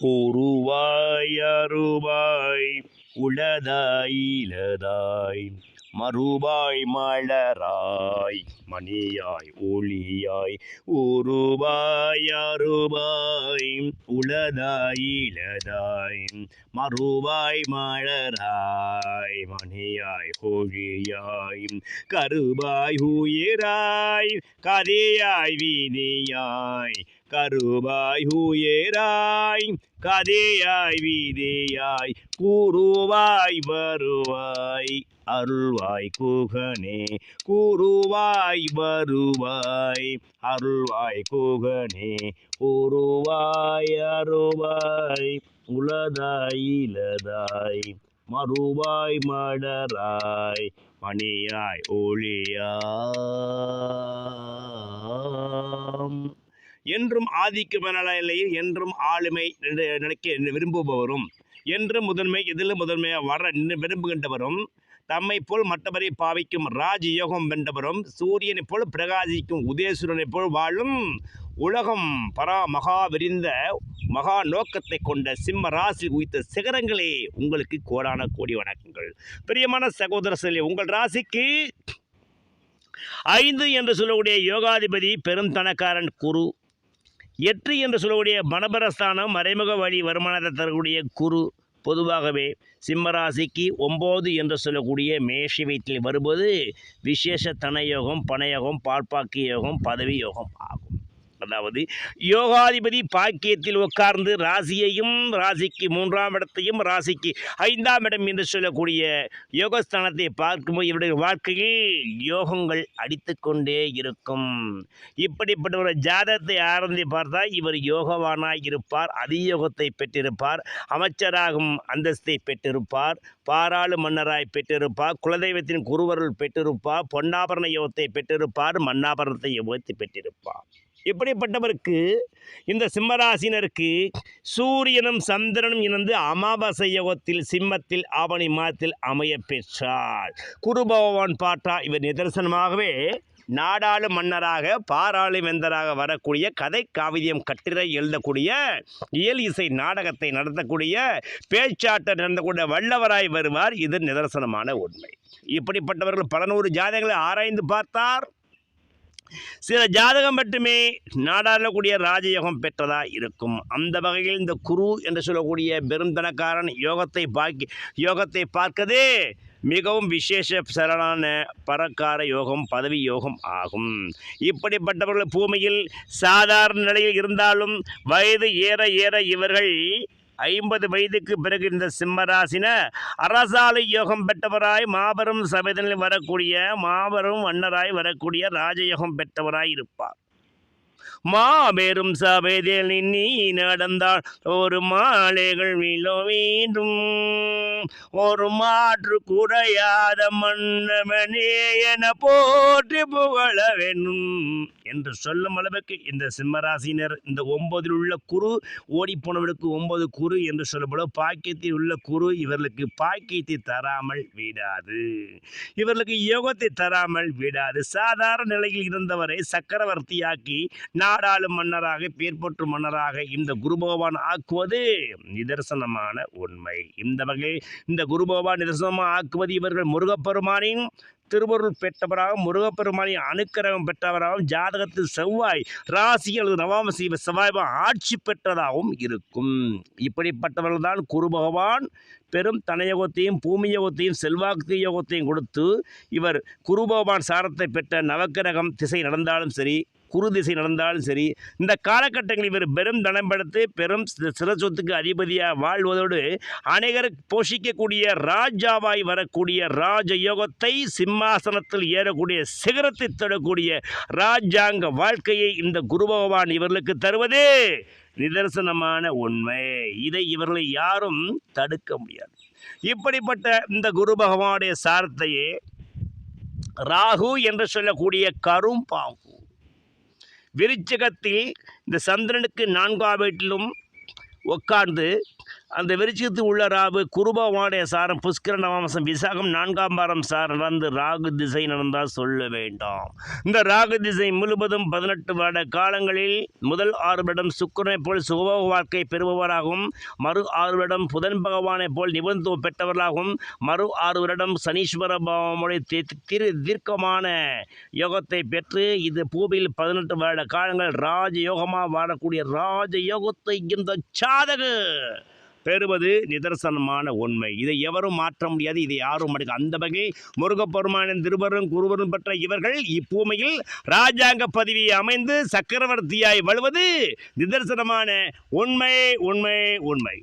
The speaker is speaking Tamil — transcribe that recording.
உருவாய் அருவாய் உளதாய் மறுபாய் மலராய் மணியாய் ஒளியாய் உருவாய் அருபாய் உளதாய் இளதாய் மறுபாய் மலராய் மணியாய் ஒழியாய் கருவாய் உயிராய் கதையாய் வீதியாய் கருவாய் உயராய் கதையாய் வீதையாய் கூறுவாய் வருவாய். அருள்வாய் குகனே கூறுவாய் வருவாய். அருள்வாய் குகனே கூறுவாய் அருவாய். உலதாய் இலதாய் மறுவாய் மடராய். மணியாய் ஒளியாம். என்றும் ஆதிக்க மனநிலையில் என்றும் ஆளுமை நினைக்க விரும்புபவரும் என்றும் முதன்மை எதிலும் முதன்மையாக வர நின்று விரும்புகின்றவரும் தம்மை போல் மற்றவரை பாவிக்கும் ராஜ யோகம் வென்றவரும் சூரியனைப் போல் பிரகாசிக்கும் உதயசூரனைப் போல் வாழும் உலகம் பரா மகா விரிந்த மகா நோக்கத்தை கொண்ட சிம்ம ராசி உயித்த சிகரங்களே உங்களுக்கு கோடான கோடி வணக்கங்கள். பிரியமான சகோதர சொல்லி உங்கள் ராசிக்கு ஐந்து என்று சொல்லக்கூடிய யோகாதிபதி பெரும் தனக்காரன் குரு. எட்டு என்று சொல்லக்கூடிய மனபரஸ்தானம் மறைமுக வழி வருமானத்தை தரக்கூடிய குரு பொதுவாகவே சிம்மராசிக்கு ஒம்பது என்று சொல்லக்கூடிய மேஷ வீட்டில் வரும்போது விசேஷ தனயோகம் பணயோகம் பால்பாக்கி யோகம் பதவி யோகம் ஆகும். அதாவது யோகாதிபதி பாக்கியத்தில் உட்கார்ந்து ராசியையும் ராசிக்கு மூன்றாம் இடத்தையும் ராசிக்கு ஐந்தாம் இடம் என்று சொல்லக்கூடிய யோகஸ்தானத்தை பார்க்கும்போது இவருடைய வாழ்க்கையில் யோகங்கள் அடித்துக்கொண்டே இருக்கும். இப்படிப்பட்ட ஒரு ஜாதகத்தை ஆரம்பி பார்த்தால் இவர் யோகவானாய் இருப்பார் அதியோகத்தை பெற்றிருப்பார் அமைச்சராகும் அந்தஸ்தை பெற்றிருப்பார் பாராளு மன்னராய் பெற்றிருப்பார் குலதெய்வத்தின் குருவருள் பெற்றிருப்பார் பொன்னாபரண யோகத்தை பெற்றிருப்பார் மன்னாபரணத்தை யோகத்தை பெற்றிருப்பார். இப்படிப்பட்டவருக்கு இந்த சிம்மராசினருக்கு சூரியனும் சந்திரனும் இணைந்து அமாவாசை யோகத்தில் சிம்மத்தில் ஆவணி மாதத்தில் அமைய பெற்றார் குரு பகவான் பாட்டா இவர் நிதர்சனமாகவே நாடாளு மன்னராக பாராளு வெந்தராக வரக்கூடிய கதை காவியம் கட்டிரை எழுதக்கூடிய இயல் இசை நாடகத்தை நடத்தக்கூடிய பேச்சாட்டை நடந்தக்கூடிய வல்லவராய் வருவார். இது நிதர்சனமான உண்மை. இப்படிப்பட்டவர்கள் பல நூறு ஜாதகங்களை ஆராய்ந்து பார்த்தார். சில ஜாதகம் மட்டுமே நாடாளக்கூடிய ராஜயோகம் பெற்றதாக இருக்கும். அந்த வகையில் இந்த குரு என்று சொல்லக்கூடிய பெருந்தனக்காரன் யோகத்தை பாக்கி யோகத்தை பார்க்கதே மிகவும் விசேஷ சரணான பரக்கார யோகம் பதவி யோகம் ஆகும். இப்படிப்பட்டவர்கள் பூமியில் சாதாரண நிலையில் இருந்தாலும் வயது ஏற ஏற இவர்கள் ஐம்பது வயதுக்கு பிறகு இந்த சிம்மராசின அரசாலை யோகம் பெற்றவராய் மாபெரும் சபைதனில் வரக்கூடிய மாபெரும் வண்ணராய் வரக்கூடிய ராஜயோகம் பெற்றவராய் இருப்பார். மாபெரும் சபைதில் நீ நடந்தால் ஒரு மாலைகள் விழோ வேண்டும் ஒரு மாற்று குறையாத மன்னவனே என போற்றி புகழ வேண்டும். என்று சொல்லும் அளவுக்கு இந்த சிம்மராசினர் இந்த ஒன்பதில் உள்ள குரு ஓடிப்போனவர்களுக்கு ஒன்பது குரு என்று சொல்லப்படும் பாக்கியத்தில் உள்ள குரு இவர்களுக்கு பாக்கியத்தை தராமல் விடாது. இவர்களுக்கு யோகத்தை தராமல் விடாது. சாதாரண நிலையில் இருந்தவரை சக்கரவர்த்தியாக்கி நான் நாடாளும் மன்னராக பேர்பற்று மன்னராக இந்த குரு பகவான் ஆக்குவது நிதர்சனமான உண்மை. இந்த வகையில் இந்த குரு பகவான் நிதர்சனமாக ஆக்குவது இவர்கள் முருகப்பெருமானின் திருவருள் பெற்றவராகவும் முருகப்பெருமானின் அனுக்கிரகம் பெற்றவராகவும் ஜாதகத்தில் செவ்வாய் ராசி அல்லது நவாமசி செவ்வாய் ஆட்சி பெற்றதாகவும் இருக்கும். இப்படிப்பட்டவர்கள் தான் குரு பகவான் பெரும் தனயோகத்தையும் பூமி யோகத்தையும் செல்வாக்கு யோகத்தையும் கொடுத்து இவர் குரு பகவான் சாரத்தை பெற்ற நவக்கிரகம் திசை நடந்தாலும் சரி குரு திசை நடந்தாலும் சரி இந்த காலகட்டங்களில் இவர் பெரும் தனம்படுத்து பெரும் சி- சிரசொத்துக்கு அதிபதியாக வாழ்வதோடு அநேகர் போஷிக்கக்கூடிய ராஜாவாய் வரக்கூடிய ராஜ யோகத்தை சிம்மாசனத்தில் ஏறக்கூடிய சிகரத்தை தொடக்கூடிய ராஜாங்க வாழ்க்கையை இந்த குரு பகவான் இவர்களுக்கு தருவது நிதர்சனமான உண்மை. இதை இவர்களை யாரும் தடுக்க முடியாது. இப்படிப்பட்ட இந்த குரு பகவானுடைய சாரத்தையே ராகு என்று சொல்லக்கூடிய கரும் பாம்பு விருச்சகத்தில் இந்த சந்திரனுக்கு நான்காம் வீட்டிலும் உட்கார்ந்து அந்த வெறிச்சத்து உள்ள ராவு குருபவாடைய சாரம் புஷ்கர நவாம்சம் விசாகம் நான்காம் வாரம் சார் நடந்து ராகு திசை நடந்தால் சொல்ல வேண்டாம். இந்த ராகு திசை முழுவதும் பதினெட்டு வருட காலங்களில் முதல் ஆறு வருடம் சுக்கிரனைப் போல் சுகபோக வாழ்க்கை பெறுபவராகவும் மறு ஆறு வருடம் புதன் பகவானைப் போல் நிபந்தத்துவம் பெற்றவர்களாகவும் மறு ஆறு வருடம் சனீஸ்வர பகவானுடைய திரு தீர்க்கமான யோகத்தை பெற்று இது பூமியில் பதினெட்டு வருட காலங்கள் ராஜயோகமாக வாழக்கூடிய ராஜயோகத்தை இந்த சாதகு பெறுவது நிதர்சனமான உண்மை. இதை எவரும் மாற்ற முடியாது இதை யாரும் மறுக்க அந்த வகை முருகப்பெருமானின் திருவரும் குருவரும் பெற்ற இவர்கள் இப்பூமியில் ராஜாங்க பதவியை அமைந்து சக்கரவர்த்தியாய் வழுவது நிதர்சனமான உண்மை உண்மை உண்மை.